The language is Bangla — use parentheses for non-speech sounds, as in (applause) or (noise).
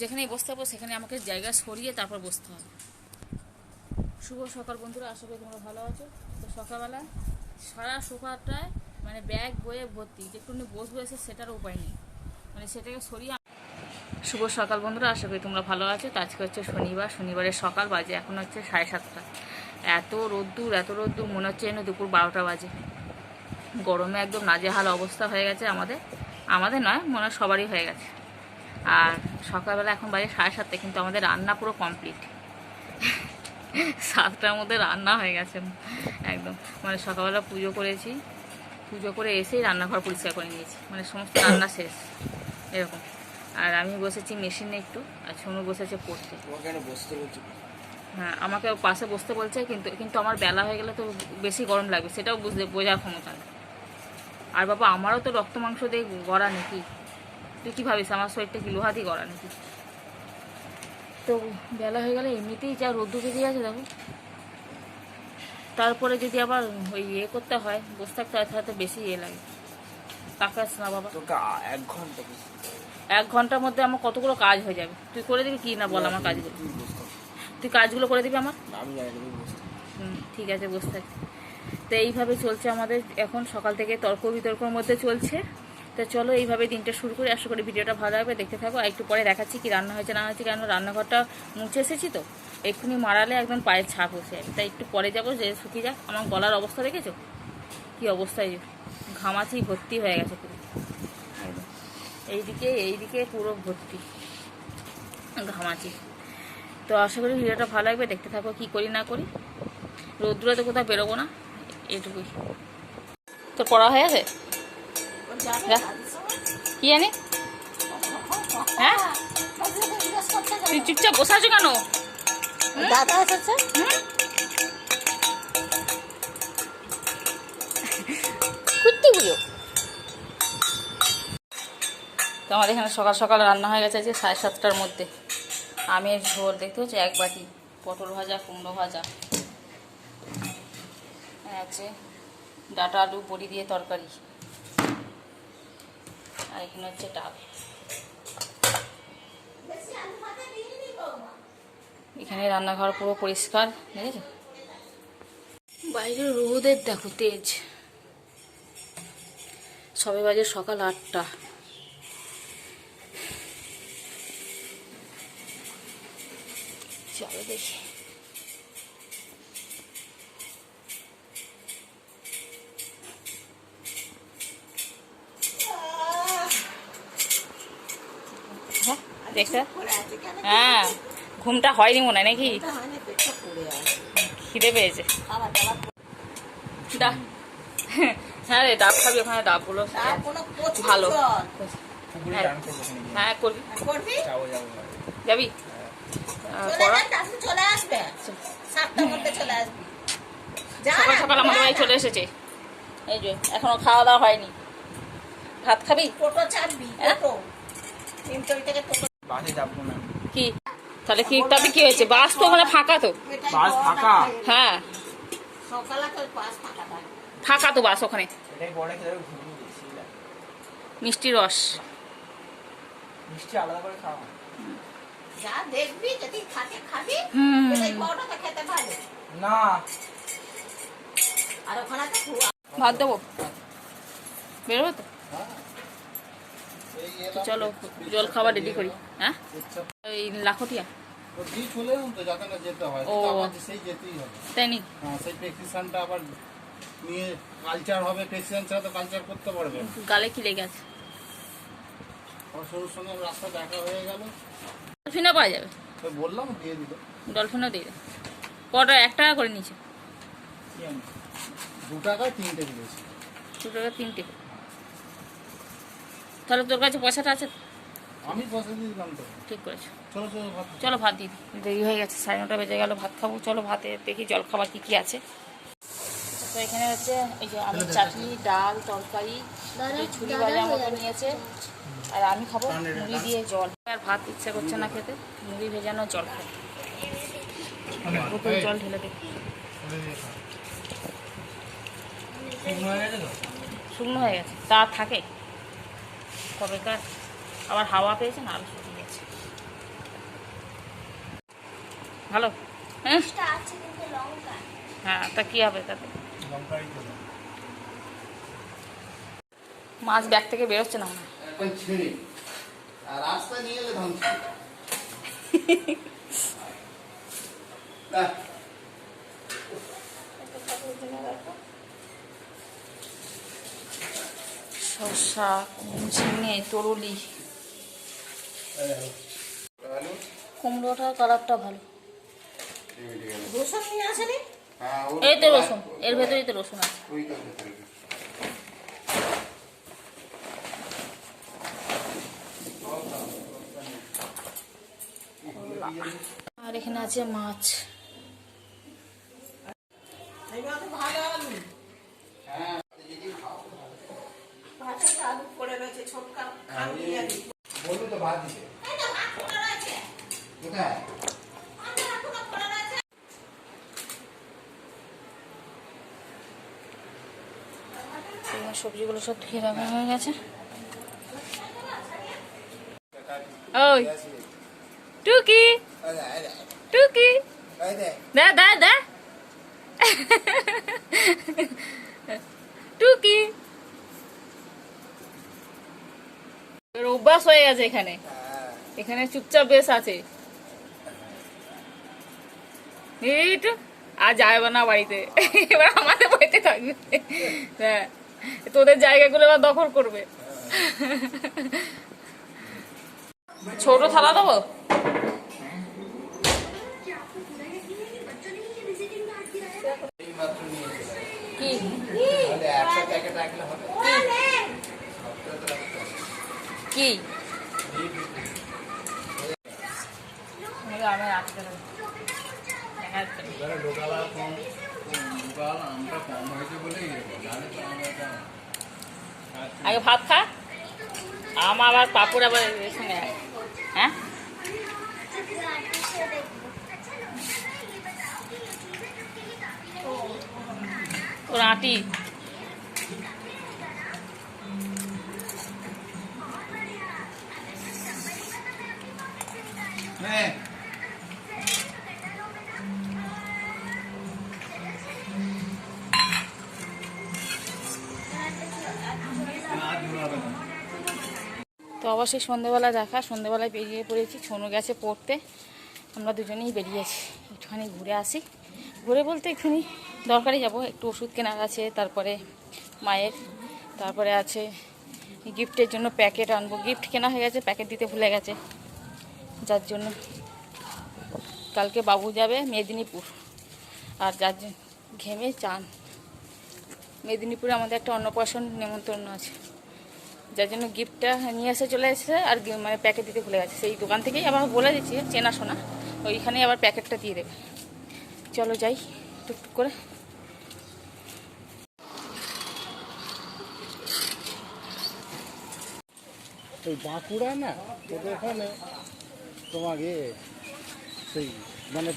যেখানেই বসতে হবে, সেখানে আমাকে জায়গা সরিয়ে তারপর বসতে হবে। শুভ সকাল বন্ধুরা, আশা করি তোমরা ভালো আছো। তো সকালবেলা সারা সোফাটায় মানে ব্যাগ বয়ে ভর্তি, যেটুকুনি বসবো এসে সেটারও উপায় নেই। মানে সেটাকে সরিয়ে শুভ সকাল বন্ধুরা, আশা করি তোমরা ভালো আছো। আজকে হচ্ছে শনিবার, শনিবারের সকাল বাজে, এখন হচ্ছে সাড়ে সাতটা। এত রোদ্দুর এত রোদ্দুর, মনে হচ্ছে যেন দুপুর বারোটা বাজে। গরমে একদম নাজেহাল অবস্থা হয়ে গেছে আমাদের। আমাদের নয় মনে হয় সবারই হয়ে গেছে। আর সকালবেলা এখন বাজে সাড়ে সাতটা কিন্তু আমাদের রান্না পুরো কমপ্লিট সাতটার মধ্যে রান্না হয়ে গেছে একদম। মানে সকালবেলা পুজো করেছি পুজো করে এসেই রান্নাঘর পরিষ্কার করে নিয়েছি। মানে সমস্ত রান্না শেষ এরকম। আর আমি বসেছি মেশিনে একটু আর সোনু বসেছে পড়তে। হ্যাঁ আমাকে পাশে বসতে বলছে কিন্তু কিন্তু আমার বেলা হয়ে গেলে তো বেশি গরম লাগবে সেটাও বুঝতে বোঝার ক্ষমতা নেই। আর বাবা আমারও তো রক্ত মাংস দিয়ে গড়া নাকি? তুই কী ভাবিস আমার শরীরটা কি লোহা দিয়ে গড়া নাকি? তো বেলা হয়ে গেলে এমনিতেই যা রোদ্দু বেরিয়ে আছে দেখো। তারপরে যদি আবার ওই ইয়ে করতে হয় বসে থাকতে হয় তাহলে তো বেশি ইয়ে লাগে। তাকাস না বাবা। এক ঘণ্টা এক ঘণ্টার মধ্যে আমার কতগুলো কাজ হয়ে যাবে? তুই করে দিবি কি না বল আমার কাজগুলো? তুই তুই কাজগুলো করে দিবি আমার? ঠিক আছে বসে থাকি। তো এইভাবে চলছে আমাদের, এখন সকাল থেকে তর্ক বিতর্কর মধ্যে চলছে। তো চলো এইভাবে দিনটা শুরু করি। আশা করি ভিডিওটা ভালো হবে দেখতে থাকো, আর একটু পরে দেখাচ্ছি কি রান্না হয়েছে, না হয়েছে কেন রান্নাঘরটা মুছে এসেছি তো। এক্ষুনি মারালে একদম পায়ের ছাপ যাবে তাই একটু পরে যাব, যে শুকিয়ে যাক। আমার গলার অবস্থা দেখেছ? কি অবস্থায় ঘামাচি ভর্তি হয়ে গেছে পুরো। এইদিকে এইদিকে পুরো ভর্তি। ঘামাচি। তো আশা করি ভিডিওটা ভালো লাগবে। দেখতে থাকো কি করি, না করি। রোদ্দুরে তো কোথাও বেরোবো না। এটুকুই তোর পড়া হয়ে আছে কি জানি? হ্যাঁ? তুই চুপচাপ বসে আছো কেন? দাদা এসেছে? হুম? কুত্তি বুঝো তো আমাদের এখানে সকাল সকাল রান্না হয়ে গেছে যে সাড়ে সাতটার মধ্যে। আমের ঝোল দেখতে হচ্ছে এক বাটি পটল ভাজা কুমড়ো ভাজা। আছে। ডাটা আলু, বড়ি দিয়ে তরকারি। আর এখানে হচ্ছে ডাল। এখানে রান্নাঘর পুরো পরিষ্কার, দেখেছ? বাইরে রোদের দেখো তেজ। সবে বাজে সকাল আটটা। চলো দেখি। হ্যাঁ, হ্যাঁ। ঘুমটা হয়নি মনে হয় নাকি? খিদে পেয়েছে। হ্যাঁ রে ডাব খাবি ওখানে ডাবগুলো। ভালো। হ্যাঁ। করব। হ্যাঁ করবি। যাব, সকাল সকাল আমাদের বাড়ি চলে এসেছে। এই যে এখনও খাওয়া দাওয়া হয়নি। ভাত খাবি? টোটো চাপবি হ্যাঁ? টোটো থেকে টোটো কি? তাহলে কি তাতে কি হয়েছে? বাস তো ওখানে ফাঁকা তো। বাস ফাঁকা? হ্যাঁ। সকালে তো বাস ফাঁকা তো বাস ওখানে। মিষ্টি রস। মিষ্টি আলাদা করে খাওয়া যা দেখবি যদি থাকে খাবি। হুম। বড়টা খেতে পারবে। না। আর ওখানে তো ভাত দেবো? বেরোবো তো? চলো জল খাবার রেডি করি হ্যাঁ? এই লাখটিয়া। হয় ও। তাই নি? হ্যাঁ আবার নিয়ে কালচার হবে ছাড়া তো কালচার করতে পারবে গালে কি লেগে আছে? আমার সরুর সঙ্গে রাস্তা দেখা হয়ে গেল ডলফিনও পাওয়া যাবে। বললাম দিয়ে দিল ডলফিনও দিয়ে দেবে কটা এক টাকা করে নিচ্ছে দু টাকা তিনটে দিয়েছি। দু টাকা তিনটে। তাহলে তোর কাছে পয়সাটা আছে আমি পয়সা দিয়ে দিলাম তো। ঠিক করেছ। চলো চলো ভাত চলো ভাত দিই। দেরি হয়ে গেছে সাড়ে নটা বেজে গেল ভাত খাব। চলো ভাতে দেখি জল খাবার কী কী আছে। তো এখানে হচ্ছে এই যে আমি চাটনি ডাল তরকারি ছুরি ভাজা মতো নিয়েছে। আর আমি খাব মুড়ি দিয়ে জল। আর ভাত ইচ্ছা করছে না খেতে মুড়ি ভেজানো জল খাব। বোতল জল ঢেলে দেখি শুকনো হয়ে গেছে। তা থাকে? কবেকার আবার হাওয়া পেয়েছে না আরও শুকিয়ে গেছে। ভালো? হ্যাঁ? হ্যাঁ তা কি হবে তাতে। মাছ ব্যাগ থেকে বেরোচ্ছে না। এখন ছেড়ে। আর রাস্তা নিয়ে এলে (laughs) শসা ঝিঙে তরুলি। কুমড়োটার কালারটা ভালো। রসুন নিয়ে আসেনি হ্যাঁ, এই তো রসুন এর ভেতরেই তো রসুন আছে। আর এখানে আছে মাছ। ভালো হ্যাঁ। ভাতের আলু পড়ে রয়েছে ছোটকা খান বলুন তো ভাত দিতে। কোথায়? সবজিগুলো সব ধুয়ে রাখা হয়ে গেছে। ওই টুকি টুকি। দা দা দা। টুকি এর অভ্যাস হয়ে গেছে এখানে। এখানে চুপচাপ বেশ আছে। আর যাবে না বাড়িতে। এবার আমাদের বাড়িতে থাকবে। হ্যাঁ তোদের জায়গাগুলো এবার দখল করবে। ছোট থালা দেবো। কি? আমটা আগে ভাত খা। আমার আবার পাপড় আবার হ্যাঁ? তোর আটি। অবশ্যই সন্ধেবেলা দেখা, সন্ধেবেলায় বেরিয়ে পড়েছি, ছোনু গেছে পড়তে। আমরা দুজনেই বেরিয়েছি, একটুখানি ঘুরে আসি। ঘুরে বলতে একটুখানি দরকারি যাব, একটু ওষুধ কেনার আছে, তারপরে মায়ের, তারপরে আছে গিফটের জন্য প্যাকেট আনব। গিফট কেনা হয়ে গেছে, প্যাকেট দিতে ভুলে গেছে। যার জন্য কালকে বাবু যাবে, মেদিনীপুর। আর যার ঘেমে চান। মেদিনীপুরে আমাদের একটা অন্নপ্রাশন নেমন্তন্ন আছে। যার জন্য গিফটটা নিয়ে এসে চলে এসেছে আর মানে প্যাকেট দিতে ভুলে গেছে। সেই দোকান থেকেই আবার বলে দিচ্ছি চেনাশোনা ওইখানেই আবার প্যাকেটটা দিয়ে দেবে। চলো যাই টুকটুক করে। ওই বাঁকুড়া না, তোদের ওখানে তোমাকে সেই মানে